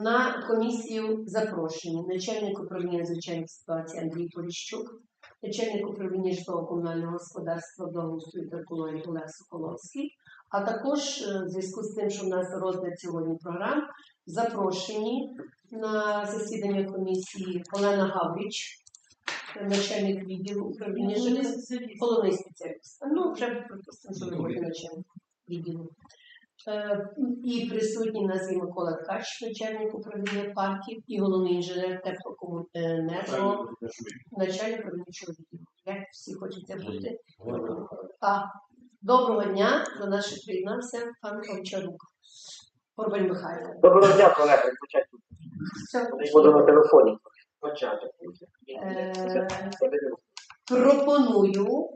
На комісію запрошені начальник управління звичайних ситуацій Андрій Поліщук, начальник управління житлово-комунального господарства благоустрою та екології Олег Соколовський, а також е, в зв'язку з тим, що в нас розгляд сьогодні програм, запрошені на засідання комісії Олена Гавріч, начальник відділу управління ЖКХ, головний спеціаліст. Ну, вже припустимо, що ви будете начальник відділу. Е, І присутній у нас є Микола Ткач, начальник управління парків, і головний інженер теплокомуненерго, начальник виробничого відділу. Як всі хочете бути? А, доброго дня до нас ще приєднався пан Овчарук. Горбань Михайло. Доброго дня, колеги. Почати. Все, Я буду на телефоні. Почати. Е, Пропоную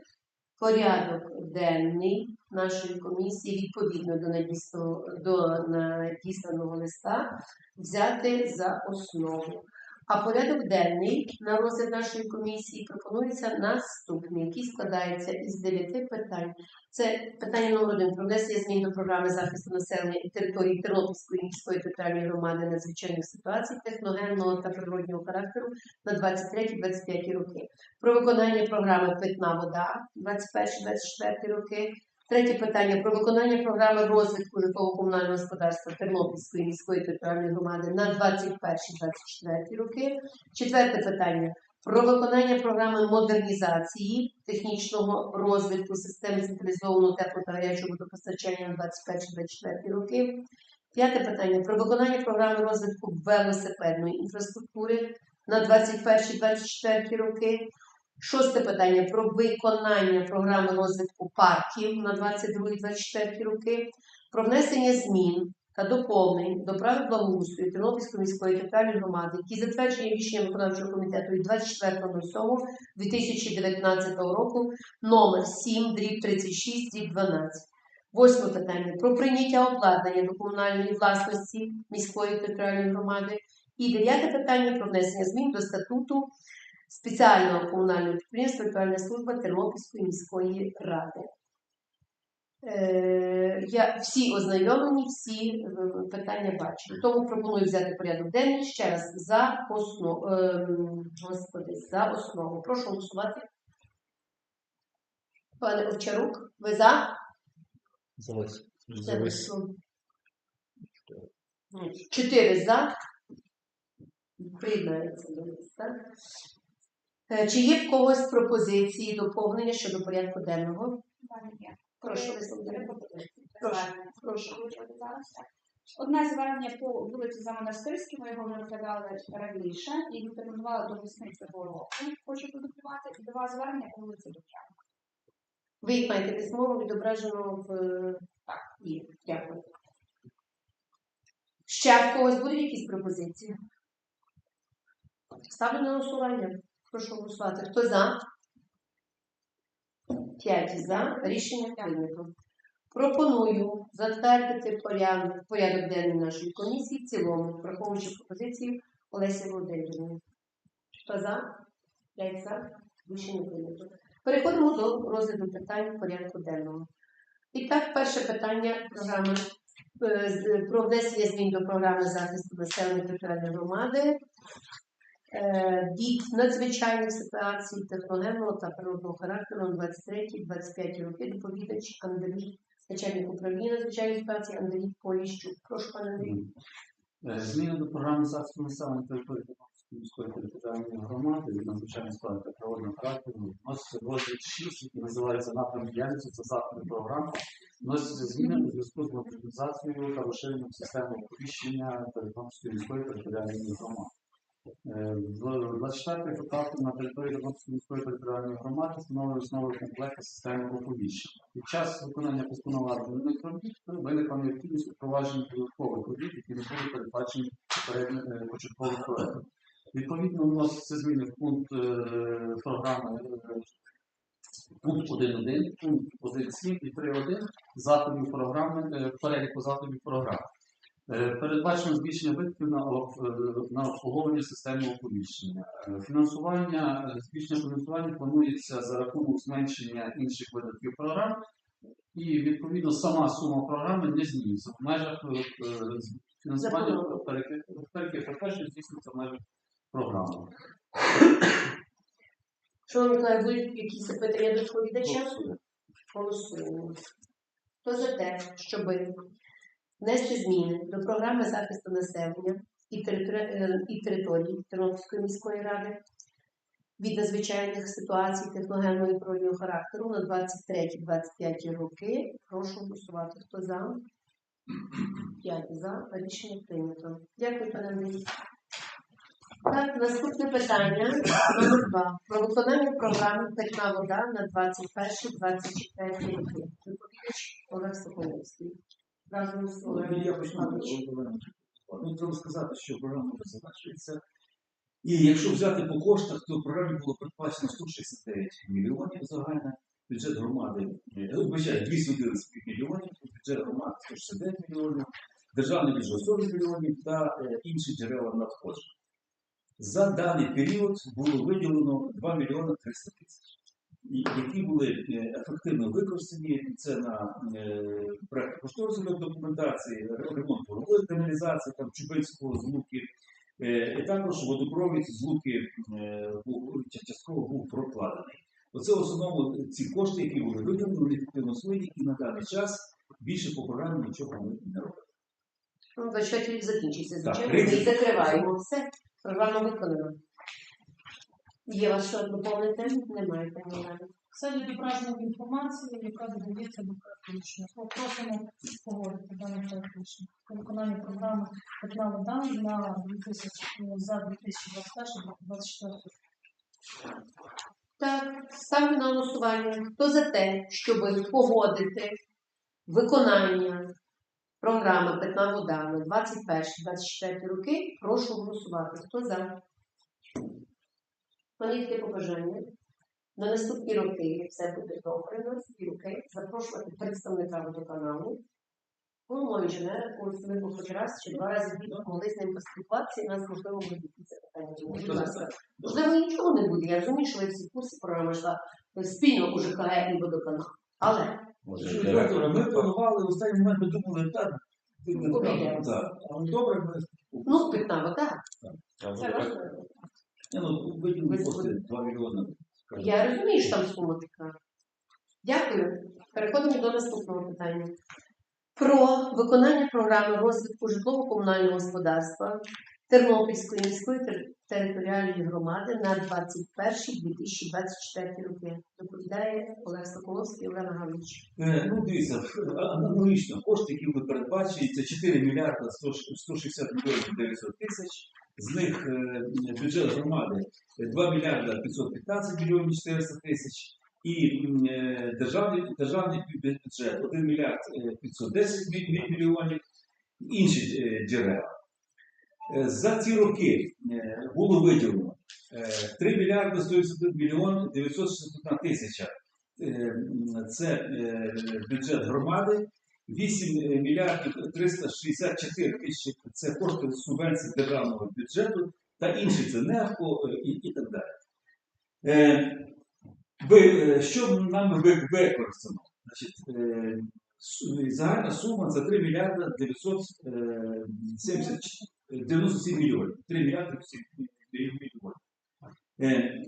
порядок денний нашої комісії відповідно до надісланого, до надісланого листа взяти за основу. А порядок денний на розгляд нашої комісії пропонується наступний, який складається із дев'яти питань. Це питання номер один про внесення змін до програми захисту населення і території Тернопільської міської територіальної громади надзвичайних ситуацій техногенного та природнього характеру на 23-25 роки про виконання програми Питна вода 21-24 роки. Третє питання про виконання програми розвитку житлово-комунального господарства Тернопільської міської територіальної громади на 21-24 роки. Четверте питання про виконання програми модернізації технічного розвитку системи централізованого тепло та гарячого водопостачання на 21-24 роки. П'яте питання про виконання програми розвитку велосипедної інфраструктури на 21-24 роки. Шосте питання про виконання програми розвитку парків на 22-24 роки, про внесення змін та доповнень до правил благоустрою Тернопільської міської територіальної громади, які затверджені рішенням виконавчого комітету від 24.07.2019 року номер 7 дріб 36 дріб 12. Восьме питання про прийняття обладнання до комунальної власності міської територіальної громади. І дев'яте питання про внесення змін до статуту спеціального комунального підприємства «Ритуальна служба Тернопільської міської ради. Е, я всі ознайомлені, всі е, питання бачу. Тому пропоную взяти порядок денний ще раз за основу. господи, за основу. Прошу голосувати. Пане Овчарук, ви за? Вийшло. Чотири за. Приєднається до нас, так? Е, Чи є в когось пропозиції доповнення щодо порядку денного? Прошу. Прошу, прошу. Одне звернення по вулиці Замонастирській, ми його розглядали раніше і рекомендували до весни цього року. Хочу підготувати і два звернення по вулиці Дух'яна. Ви їх маєте письмово відображено в так, є. Дякую. Ще в когось будуть якісь пропозиції? Ставлю на голосування. Прошу голосувати. Хто за? П'ять за. Рішення прийнято. Пропоную затвердити порядок, порядок денний нашої комісії в цілому, враховуючи пропозиції Олесі Володимирівни. Хто за? П'ять за. Рішення прийнято. Переходимо до розгляду питань порядку денного. І так, перше питання програми е, про внесення змін до програми захисту населення територіальної громади е, від надзвичайних ситуацій техногенного та природного характеру на 23-25 роки. Доповідач Андрій, начальник управління надзвичайних ситуацій Андрій Поліщук. Прошу, пане Андрій. Е, Зміни до програми захисту населення території міської територіальної громади від надзвичайних справ та природного характеру вноситься розділ 6, який називається напрям діяльності та заходи програм. Вносяться зміни у зв'язку з модернізацією та розширенням системи оповіщення Тернопільської міської територіальної громади. Е, В 24 поправці на території Тернопільської міської територіальної громади встановлює основи комплекту системи оповіщення. Під час виконання постанови адмінних робіт виникла необхідність впровадження додаткових робіт, які не були передбачені е, початковим проектом. Відповідно, вносяться зміни в пункт е, програми пункт 1.1, пункт 1.7 і 3.1 заходів програми, переліку заходів програми. Е, Передбачено збільшення видатків на, е, на обслуговування системи оповіщення. Е, Фінансування, збільшення фінансування планується за рахунок зменшення інших видатків програм, і відповідно сама сума програми не змінюється. В межах Фінансування перше здійснюється в межах програми. Шановні колеги, будуть якісь запитання до доповідача? Голосуємо. Хто за те, щоб внести зміни до програми захисту населення е, і території Тернопільської міської ради від надзвичайних ситуацій техногенного і природнього характеру на 23-25 роки. Прошу голосувати. Хто за? 5 за. Рішення прийнято. Дякую, пане Андрій. Так, наступне питання номер два. Про виконання програми Питна вода на 21-24 роки. Доповідач Олег Соколовський. Разом з Ну, Я. Ну, треба сказати, що програма завершується. І якщо взяти по коштах, то в програмі було передбачено 169 мільйонів загальний бюджет громади, е, вибачаю, 211 мільйонів, бюджет громади 169 мільйонів, державний бюджет 40 мільйонів та е, інші джерела надходжень. За даний період було виділено 2 мільйони 300 тисяч, які були е, ефективно використані. Це на е, проект кошторисної документації, ремонт ворової каналізації, там Чубинського з Луки, Е, І також водопровід з Луки частково був прокладений. Оце в основному ці кошти, які були виділені, вони ефективно освоєні, і на даний час більше по програмі нічого ми не робимо. Ну, 24 рік закінчився, Так, звичайно. І закриваємо. Все, програма виконана. Є вас що доповнити? Немає, пані Олена. Це відображена інформація, яка додається до проекту рішення. Ми просимо погодити. Про виконання програми «Питна вода» на 2000, за 2021-2024 рік. Так, ставлю на голосування. Хто за те, щоб погодити виконання програми Питна вода на 21-24 роки, прошу голосувати. Хто за? Мені побажання. На наступні роки, як все буде добре, на наступні роки запрошувати представника водоканалу, головного інженера, ось ми хоч раз чи два рази могли з ним поспілкуватися, і нас можливо буде це питання. Будь ласка. Можливо, нічого не буде. Я розумію, що ви всі в курсі програма йшла спільно у ЖКГ і водоканал. Але ми планували в останній момент, ми думали, так, так, добре, ми ну, питна вода. Ну, виділили кошти 2 мільйони. Я розумію, що там сума така. Дякую. Переходимо до наступного питання. Про виконання програми розвитку житлово-комунального господарства Тернопільської міської територіальної громади на 21-2024 роки. Доповідає Олег Соколовський, Олена Гаврич. Е, Ну, дивіться, аналогічно кошти, які були передбачені, це 4 мільярда 100 160 мільйонів 900 тисяч. З них е, бюджет громади 2 мільярда 515 мільйонів 400 тисяч. І е, державний, державний бюджет 1 мільярд е, 510 мі- мі- мільйонів, інші е, джерела. Е, За ці роки е, було виділено е, 3 мільярди 181 мільйон 961 тисяча Е, це е, бюджет громади, 8 мільярдів 364 тисячі це кошти субвенцій державного бюджету, та інші це НЕФКО е, і, і так далі. Е, е, що нам використано? Е, загальна сума це 3 мільярда 970, 97 мільйонів. 3 мільярди 97 мільйонів. Е,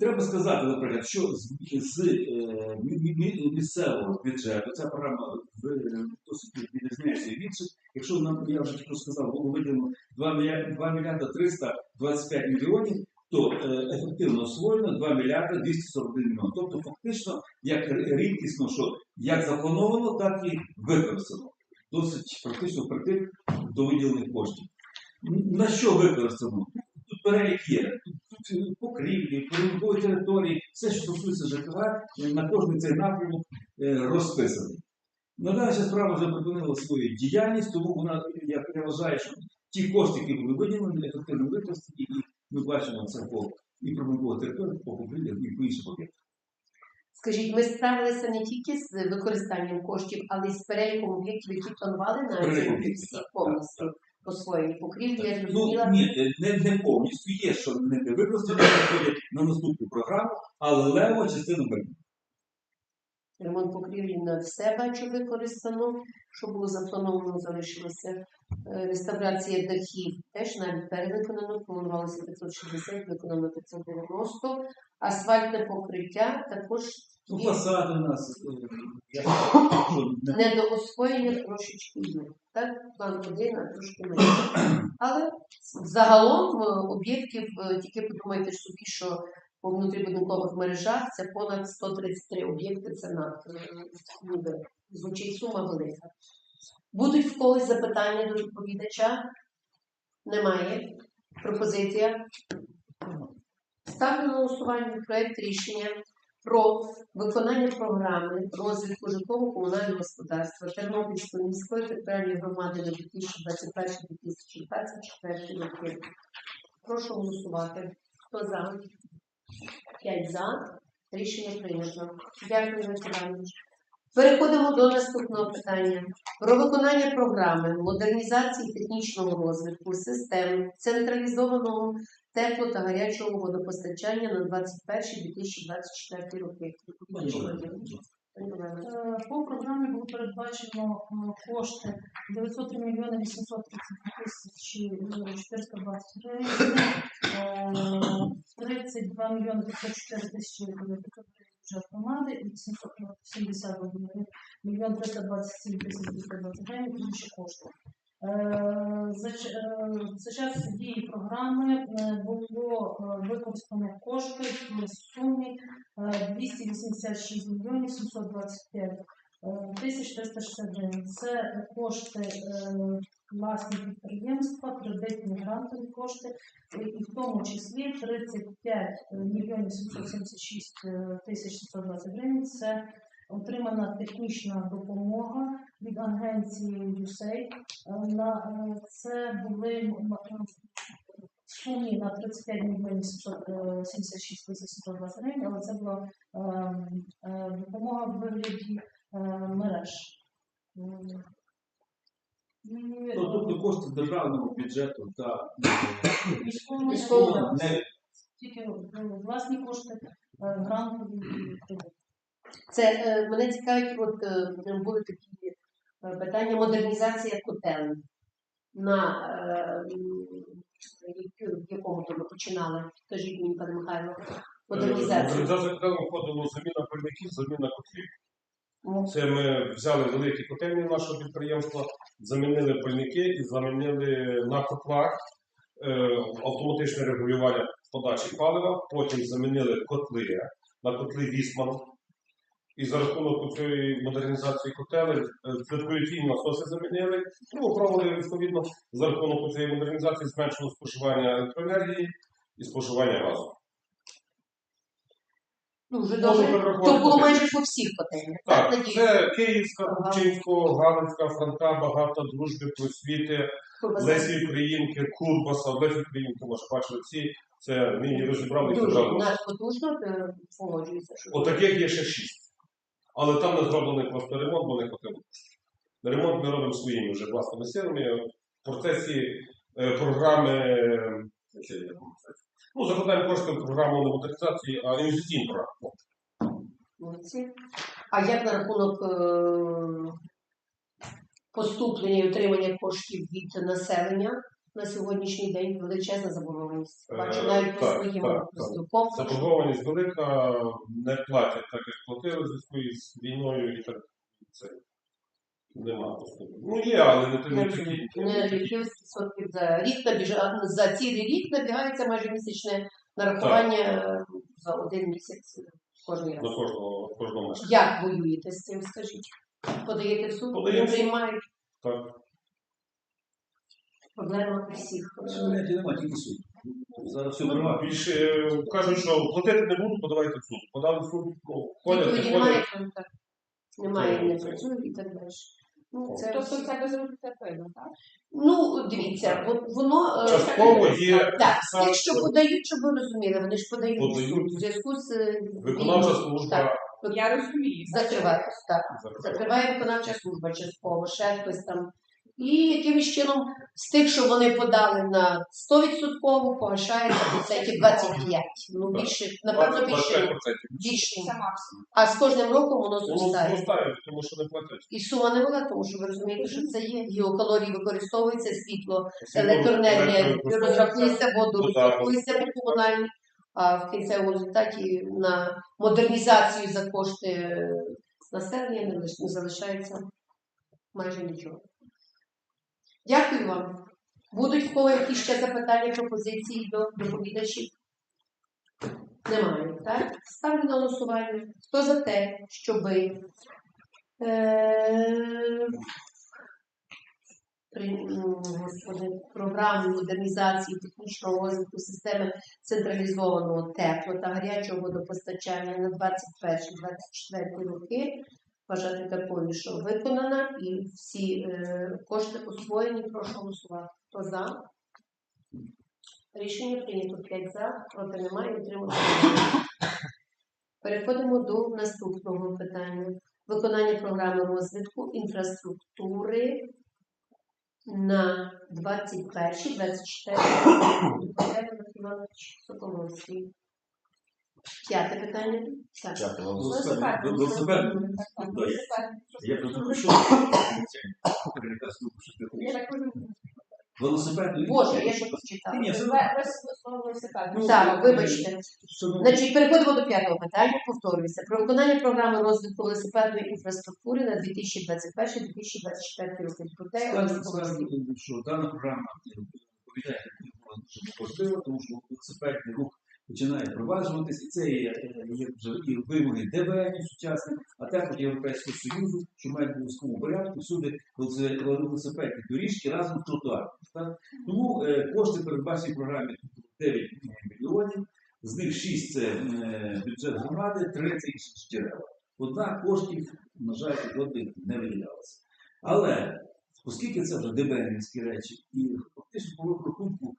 Треба сказати, наприклад, що з, з е, мі- мі- мі- місцевого бюджету ця програма досить відрізняється від інших. Якщо нам, я вже тільки сказав, було виділено 2 мільярди, 2 мільярди 325 мільйонів, то е, ефективно освоєно 2 мільярди 241 мільйон. Тобто фактично, як рідкісно, що як заплановано, так і використано. Досить практично притик до виділених коштів. На що використано? Тут перелік є. Тут, покрівлі, прибудові території, все, що стосується ЖКГ, на кожний цей напрямок е, розписаний. На даний час справа вже припинила свою діяльність, тому вона, я, вважаю, що ті кошти, які були виділені, ефективно використані, і ми бачимо це по і прибудові території, по покрівлях, і по іншим об'єктам. Скажіть, ми справилися не тільки з використанням коштів, але й з переліком об'єктів, які планували на всі так, повністю освоєні покрівлі. Я Ну, зрозуміла. ні, е, не, не повністю є, що не використані на наступну програму, але лева частина виконана. Ремонт покрівлі на все бачу використано. Що було заплановано, залишилося. Е, Реставрація дахів теж навіть перевиконано, планувалося 560, виконано 590. Асфальтне покриття також Ну, у нас. е, я що, не- недоосвоєння трошечки є. Так, план один, а трошки менше. Але загалом е, об'єктів, е, тільки подумайте собі, що по внутрібудинкових мережах це понад 133 об'єкти, це над е, звучить сума велика. Будуть в когось запитання до доповідача? Немає. Пропозиція. Ставлю на голосування проект рішення про виконання програми розвитку житлово-комунального господарства Тернопільської міської територіальної громади на 2021-2024 роки. Прошу голосувати. Хто за? П'ять за. Рішення прийнято. Дякую, Іванович. Переходимо до наступного питання. Про виконання програми модернізації технічного розвитку систем централізованого тепло та гарячого водопостачання на 21-2024 роки. Е, По програмі було передбачено е, кошти 903 мільйони 830 тисяч 420 гривень, е, 32 мільйони 504 тисячі гривень бюджет громади і 771 мільйон 327 тисяч 220 гривень інші кошти. Е, За, е, за час дії програми е, було використано кошти в сумі е, 286 мільйонів 725 е, тисяч 360 гривень. Це кошти власні підприємства, кредитні грантові кошти, і- в тому числі 35 мільйонів 776 е, тисяч 620 гривень. Це отримана технічна допомога від агенції USAID. Е, е, це були сумі на 35 мільйонів 776 тисяч 120 гривень, але це була е, е, допомога в вигляді е, мереж. М. Ну, Тобто кошти державного бюджету та е, військового не тільки е, власні кошти, е, грантові і кредитні. Це е, мене цікавить, от е, були такі е, питання модернізація котелень. На е, в якому то ми починали? Скажіть мені, пане Михайло, модернізація. Модернізація котелень входило заміна пальників, заміна котлів. Це ми взяли великі котельні нашого підприємства, замінили пальники і замінили на котлах автоматичне регулювання подачі палива, потім замінили котли на котли Вісман. І за рахунок цієї модернізації котелень е, циркуляційні насоси замінили. Ну, провели відповідно за рахунок цієї модернізації зменшило споживання електроенергії і споживання газу. Добре. перерахувати То було майже по всіх котельнях. Так, Так, це Київська, Ага. Галицька, Франка, Багата, Дружби, Просвіти, Лесі Українки, Курбаса, Лесі Українки, може бачили всі. Це нині розібрали і е, що Отаких є ще шість. Але там не зроблений просто ремонт, бо не хотіли. Ремонт ми робимо своїми вже власними силами. В процесі е, програми. е? Ну, закладаємо кошти в програму не модернізації, а інвестиційну програму. Молодці. А як на рахунок е, поступлення і отримання коштів від населення на сьогоднішній день величезна заборгованість. Е, Бачу навіть по так, так, так. Заборгованість велика, не платять так, як платили зв'язку із війною і так. Це нема поступу. Ну є, але не, не такі. Не відсотків за рік набіжа за цілий рік набігається майже місячне нарахування е, за один місяць кожен раз. На кожного кожного мешканця. Як воюєте з цим? Скажіть? Подаєте в суд, Подаємо не приймають Так. Проблема у всіх. поняття немає, тільки суд. Зараз все Ну. Більше е, кажуть, що платити не буду, подавайте в суд. Подали в суд, ну, ходять, не ходять. так. Немає, не Це- працює і так далі. Ну, це, Тобто це без результативно, так? ну, дивіться, во- воно е, Частково є так, сам- тих, що подають, щоб ви розуміли, вони ж подають в Подають. суд в зв'язку з е, виконавча служба. Так, Я розумію. закриває, так. закриває. Закриває виконавча служба частково, ще хтось там. І якимось чином з тих, що вони подали на 100% погашається цих 25. Ну, більше, напевно, більше. 25%. більше. Це максимум. А з кожним роком воно зростає. зростає, тому що не платять. І сума не вела, тому що ви розумієте, що це є. Геокалорії використовується, світло, Світло, електроенергія, електро- розрахується воду, Ну, так. розрахується по комунальні, а в кінцевому результаті на модернізацію за кошти населення не лиш- не залишається майже нічого. Дякую вам. Будуть в кого якісь ще запитання, пропозиції до доповідачів? Немає, так? Ставлю на голосування. Хто за те, щоби е, господи, програму модернізації технічного розвитку системи централізованого тепло та гарячого водопостачання на 21-24 роки вважати такою, що виконана і всі е, кошти освоєні. Прошу голосувати. Хто за? Рішення прийнято 5 за, проти немає, утримався. Переходимо до наступного питання. Виконання програми розвитку інфраструктури на 21-24 Іванович Соколовський. П'яте питання. Так. Велосипед. Велосипед. Я просто що переказ Я так розумію. велосипед. Боже, я ще прочитала. Ні. Ну, Так, вибачте. Значить, переходимо до п'ятого питання. Повторююся. Про виконання програми розвитку велосипедної інфраструктури на 2021-2024 роки. Про те, Скажу, Олег Соколовський. скажу, що дана програма відповідає тому що велосипедний рух починає впроваджуватись, і це є, е, є вже і вимоги ДБН сучасних, а також Європейського Союзу, що мають в обов'язковому порядку всюди велоси- велосипедні доріжки разом з тротуаром. Тому е, кошти передбачені в програмі 9 мільйонів, з них 6 це е, бюджет громади, 3 інші джерела. Однак коштів, на жаль, жодних не виділялося. Але оскільки це вже ДБНівські речі, і фактично по рахунку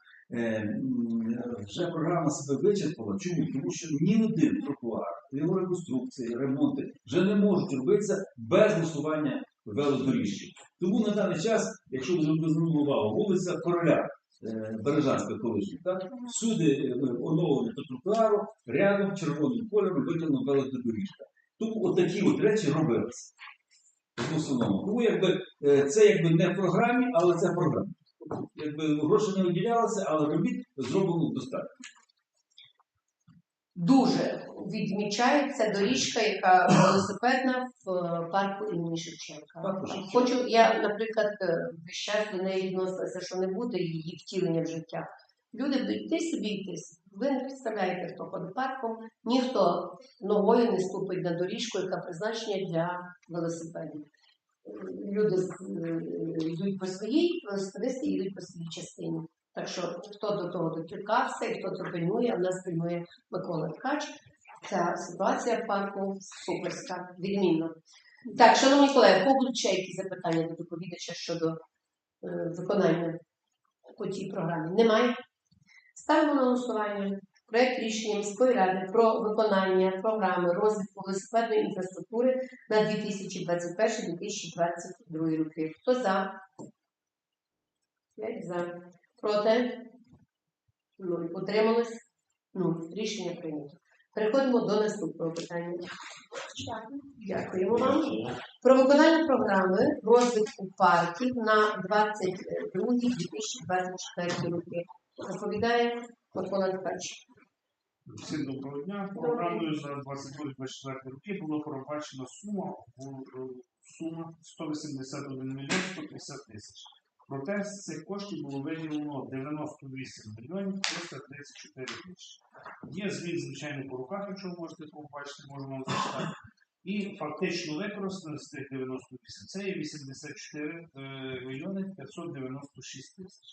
вже програма себе вичерпала. Чому? Тому що ні один тротуар, його реконструкції, ремонти вже не можуть робитися без влаштування велодоріжки. Тому на даний час, якщо ви звернули увагу, вулиця Короля. е, Бережанська колишня, так? Всюди е, оновлення тротуару, рядом червоним кольором виконана велодоріжка. Тому отакі от речі робилися. В основному. Тому якби е, це якби не в програмі, але це програма. Якби гроші не виділялися, але робіт зроблено достатньо. Дуже відмічається доріжка, яка велосипедна в е, парку імені Шевченка. Хочу, я, наприклад, весь час до неї відносилася, що не буде її втілення в життя. Люди будуть йти собі йти. Ви не представляєте, хто ходить парком, ніхто ногою не ступить на доріжку, яка призначена для велосипедів. Люди е, йдуть по своїй, велосипедисти їдуть по своїй частині. Так що хто до того доторкався і хто це пильнує, а в нас пильнує Микола Ткач. Ця ситуація в парку суперська, відмінна. Так, шановні колеги, в кого будуть ще якісь запитання до доповідача щодо е, виконання по цій програмі? Немає? Ставимо на голосування проект рішення міської ради про виконання програми розвитку велосипедної інфраструктури на 2021-2022 роки. Хто за? П'ять за. Проти? Нуль. Утрималось? Нуль. Рішення прийнято. Переходимо до наступного питання. Дякуємо вам. Про виконання програми розвитку парків на 22-2024 роки. Розповідає Микола Ткач. Всім доброго дня. Програмою за 22-24 роки було передбачена сума в- сума 181 мільйон 150 тисяч. Проте з цих коштів було виділено 98 мільйонів 334 тисячі. Є звіт, звичайно, по руках, якщо ви можете побачити, можемо зачитати. І фактично використано з тих 98 це є 84 е, мільйони 596 тисяч.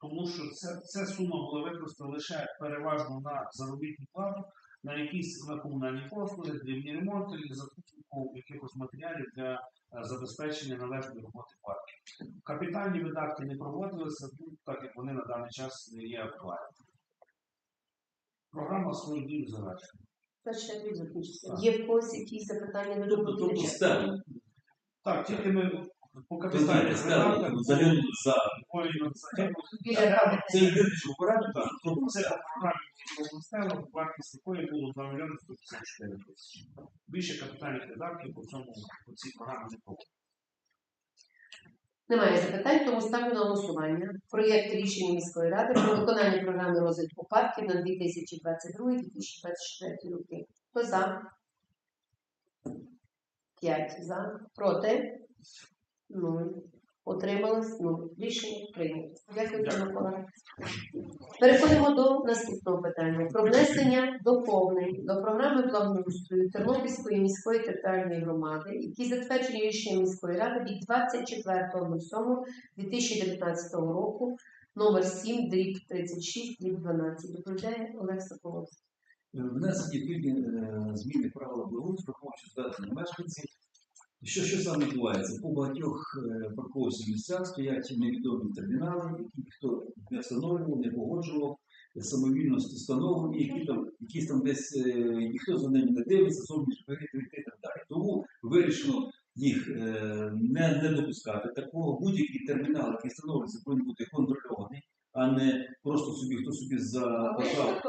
Тому що це, ця сума була використана лише переважно на заробітну плату, на якісь на комунальні послуги, дрібні ремонти і закупку якихось матеріалів для е, забезпечення належної роботи парків. Капітальні видатки не проводилися, ну, так як вони на даний час не є актуальними. Програма свою дію завершена. Є в когось якісь запитання до Тобто, тобто доповідача? Так, тільки ми По ставити видатках залюбки за. Це програмі місцево, вартість якої було 2 мільйони 154 тисячі. Більше капітальних видатків по цьому по цій програмі не було. Немає запитань, тому ставлю на голосування проєкт рішення міської ради про виконання програми розвитку парків на 2022-2024 роки. Хто за? П'ять за. Проти? Нуль. Утрималось? Нуль. Рішення прийнято. Дякую, пане Микола. Переходимо до наступного питання про внесення доповнень до програми благоустрою Тернопільської міської територіальної громади, які затверджені рішенням міської ради від 24.07.2019 року, номер 7, дріб 36, дріб 12. Доповідає Олег Соколовський. Внесені відповідні е, зміни правила благоустрою, враховуючи звернення мешканців. Що, що саме відбувається? По багатьох е, місцях стоять невідомі термінали, які ніхто не встановлював, не погоджував, е, самовільно встановлені, які там, якісь там десь е, ніхто за ними не дивиться, зовнішні перевірки і так далі. Тому вирішено їх не, не допускати. Такого будь-який термінал, який встановлюється, повинен бути контрольований, а не просто собі хто собі забажав.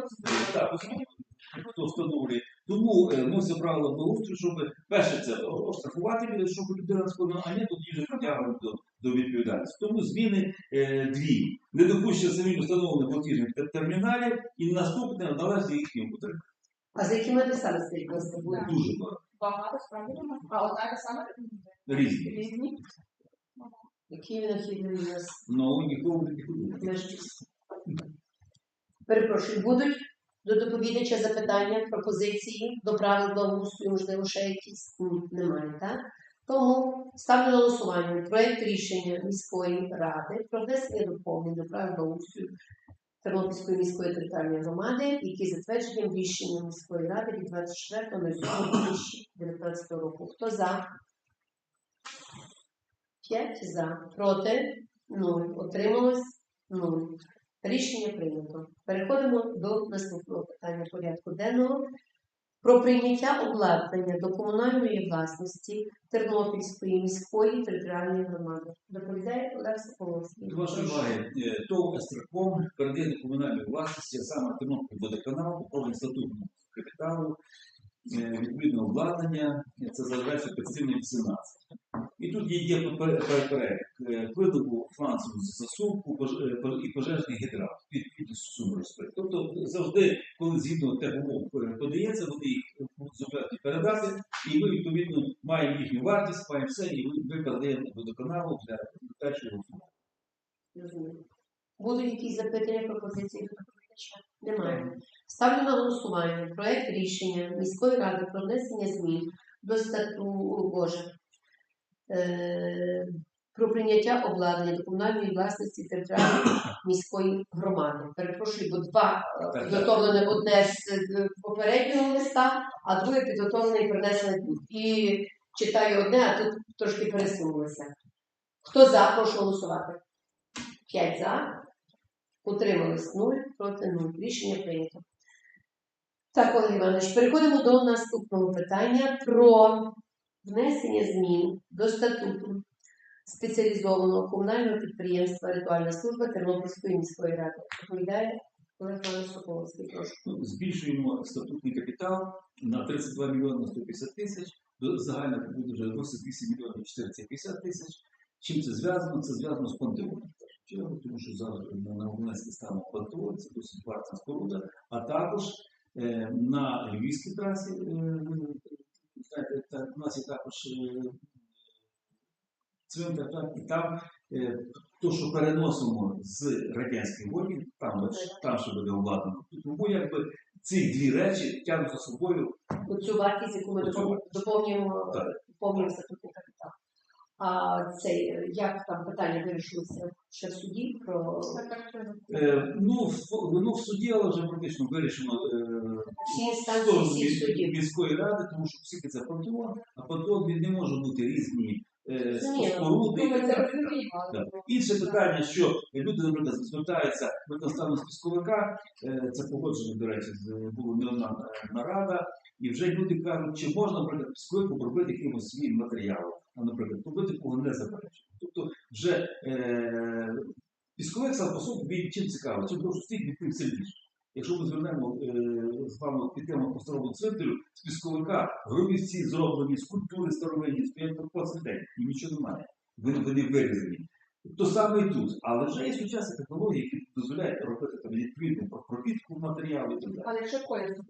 Хто встановлює. Тому е, ми забрали благоустрою, щоб перше це оштрафувати, людей, щоб людина складала, а не тоді вже притягувати до, до відповідальності. Тому зміни е, дві. Недопущення самі встановлених платіжних терміналів і наступне належить їхнім потребам. А за якими адресами стоїть нас? Дуже багато. Багато справді. А одна та сама Різні. різні. Які винахідні у нас Ну, нікого не. Перепрошую, будуть до доповідача запитання, пропозиції до правил благоустрою, можливо, ще якісь Ні, немає, так? Тому ставлю на голосування проєкт рішення міської ради про внесення доповнень до правил благоустрою Тернопільської міської територіальної громади, які затверджені рішенням міської ради від 24.07.2019 року. Хто за? П'ять за. Проти? Нуль. Отрималось? Нуль. Рішення прийнято. Переходимо до наступного питання порядку денного. Про прийняття обладнання до комунальної власності Тернопільської міської територіальної громади. Доповідає Олег Соколовський. До вашої уваги, е, ТОВ «Естраком» передає до комунальної власності, саме Тернопіль водоканал, управління статутного капіталу, е, відповідне обладнання, е, це за адресою Пецивний 18. І тут є, є пер- пер- перелік е, видобу фланцеву засувку пож- е, пож- і пожежний гідрант під, суму розпит. Тобто завжди, коли згідно е, подається, вони їх зобов'язані передати, і ми відповідно маємо їхню вартість, маємо все, і ми- передаємо водоканалу для услуги. Розумію. Будуть якісь запитання, пропозиції до? Немає. Ставлю на голосування проект рішення міської ради про внесення змін до статуту о, Боже, е, про прийняття обладнання до комунальної власності територіальної міської громади. Перепрошую, бо два е, підготовлене одне з е, попереднього листа, а друге підготовлене і принесене тут. І читаю одне, а тут трошки пересунулося. Хто за, прошу голосувати. 5 за. Утримались 0, проти 0. Рішення прийнято. Так, Олег Іванович, переходимо до наступного питання про внесення змін до статуту спеціалізованого комунального підприємства Ритуальна служба Тернопільської міської ради. Доповідає Олег Іванович Соколовський, прошу. Ну, збільшуємо статутний капітал на 32 мільйони 150 тисяч, загально буде вже 28 мільйонів 450 тисяч. Чим це зв'язано? Це зв'язано з пантеоном. Тому що зараз на Гуманській стану пантеон, це досить варта споруда, а також на Львівській трасі, е, у нас є також е, цвинтар, так, і там е, то, що переносимо з радянської воді, там, там що буде обладнано. Тому якби ці дві речі тягнуть за собою Оцю вартість, яку ми доповнюємо, доповнюємо статутний капітал. А цей, е, як там питання вирішилося ще в суді про Е, ну, в, ну, в суді, але вже практично вирішено е, всі інстанції сторону всіх міс- судів? міської ради, тому що всі це пантеон, а пантеон він не може бути різні е, Ні, споруди. Ну, ми це розуміємо, але Інше питання, що люди, наприклад, звертаються до стану списковика, е, це погоджено, до речі, з- була не одна е, нарада, і вже люди кажуть, чи можна, наприклад, списковик обробити якимось свій матеріал, наприклад, робити кого не заперечує. Тобто вже е, пісковик сам по собі він чим цікавий, чим довше стільки відкрив сильніше. Якщо ми звернемо е, з вами підтримуємо по старому цвинтарю, з пісковика гробівці зроблені, скульптури старовинні, стоять по 20 і нічого немає. Вони, вони вирізані. То саме і тут, але вже є сучасні технології, які дозволяють робити там відповідну про- пропітку матеріалу і так далі. Але якщо колір то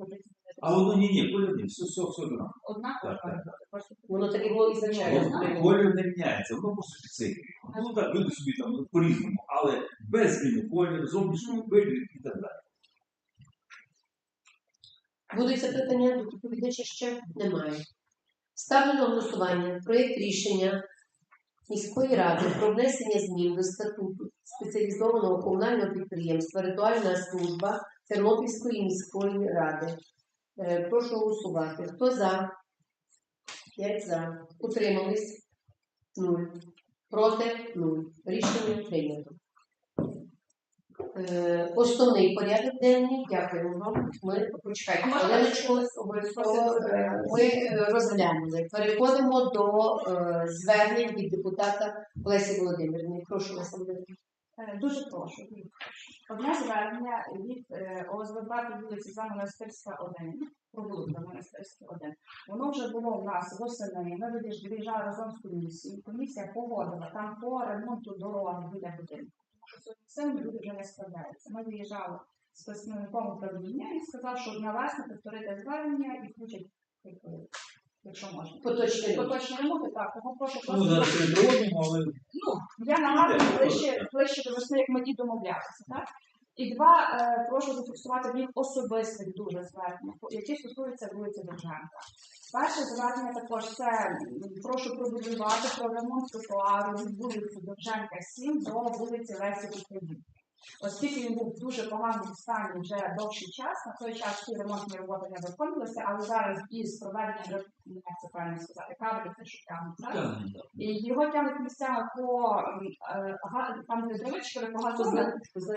А воно ні, ні, колір ні, все, все, все одно. однаково, Так, так, просто Воно так і було ізначально. Колір не міняється, воно просто підсилює. Ну так, люди собі там по-різному, але без зміни колір, зовнішнього вигляду і так далі. Будуть запитання до доповідача ще немає. Ставлю на голосування проєкт рішення міської ради про внесення змін до статуту спеціалізованого комунального підприємства Ритуальна служба Тернопільської міської ради. Е, Прошу голосувати. Хто за? П'ять за. Утримались? Нуль. Проти? Нуль. Рішення прийнято. Е, Основний порядок денний. Дякую вам. Ми почекайте. Хвилиночку, обов'язково е, ми розглянули. Переходимо до звернень від депутата Олесі Володимирівни. Прошу вас, Володимирівна. Е, Дуже прошу. Одне звернення від е, ОСББ по вулиці Замонастирська 1, провулок Замонастирська 1. Воно вже було в нас восени. Ми виїжджали разом з комісією. Комісія погодила там по ремонту дороги біля будинку. Тому люди вже не справляються. Ми виїжджали з представником управління і сказав, що на навесне повторити звернення і включать, якщо можна. Поточний ремонт. Поточні ремонти, так, тому прошу Ну, просто. зараз не проводимо, але Ну, я нагадую ближче, ближче до весни, як ми ті домовлялися, так? І два, е, прошу зафіксувати в них особистих дуже звернень, які стосуються вулиці Довженка. Перше звернення також це м, прошу пробудувати про ремонт тротуару від вулиці Довженка 7 до вулиці Лесі Українки. Оскільки він був в дуже поганому стані вже довший час, на той час ці ремонтні роботи не виконувалися, але зараз із проведенням, як це правильно сказати, кабелі, це що тягнуть. І його тягнуть місцями по е, там, де травички, але багато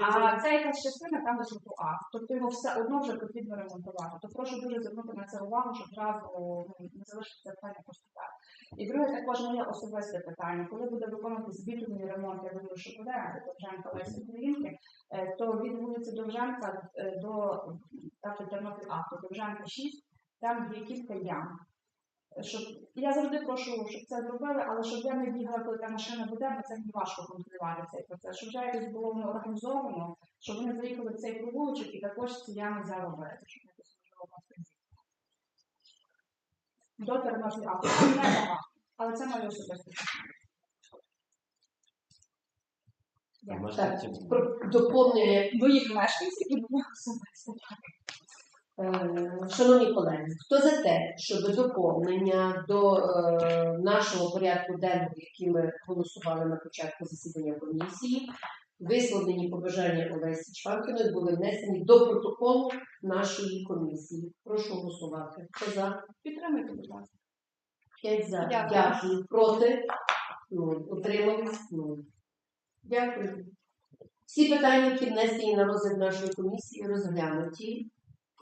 а це якась частина там, де тротуар. Тобто його все одно вже потрібно ремонтувати. То прошу дуже звернути на це увагу, щоб зразу ну, не залишити це питання просто так. І друге, також моє особисте питання. Коли буде виконуватися бітумний ремонт, я думаю, що буде Довженка Лесі Українки, е, то від вулиці Довженка е, до так, Тернопіль Авто, Довженка 6, там є кілька ям. Щоб я завжди прошу, щоб це зробили, але щоб я не бігала, коли та машина буде, бо це мені важко контролювати цей процес. Щоб вже якось було організовано, щоб вони заїхали в цей провулочок і також ці ями заробити, щоб якось можливо можна До Тернопіль Авто. Не багато, але це моє особисте. Так, доповнення Моїх мешканців і моє особисте. Е, Шановні колеги, хто за те, щоб доповнення до е, нашого порядку денного, який ми голосували на початку засідання комісії, висловлені побажання Олесі Чванкіної були внесені до протоколу нашої комісії. Прошу голосувати. Хто за? Підтримуйте, будь ласка. П'ять за. Дякую. Дякую. Проти? Нуль. Утримались? Нуль. Дякую. Всі питання, які внесені на розгляд нашої комісії, розглянуті.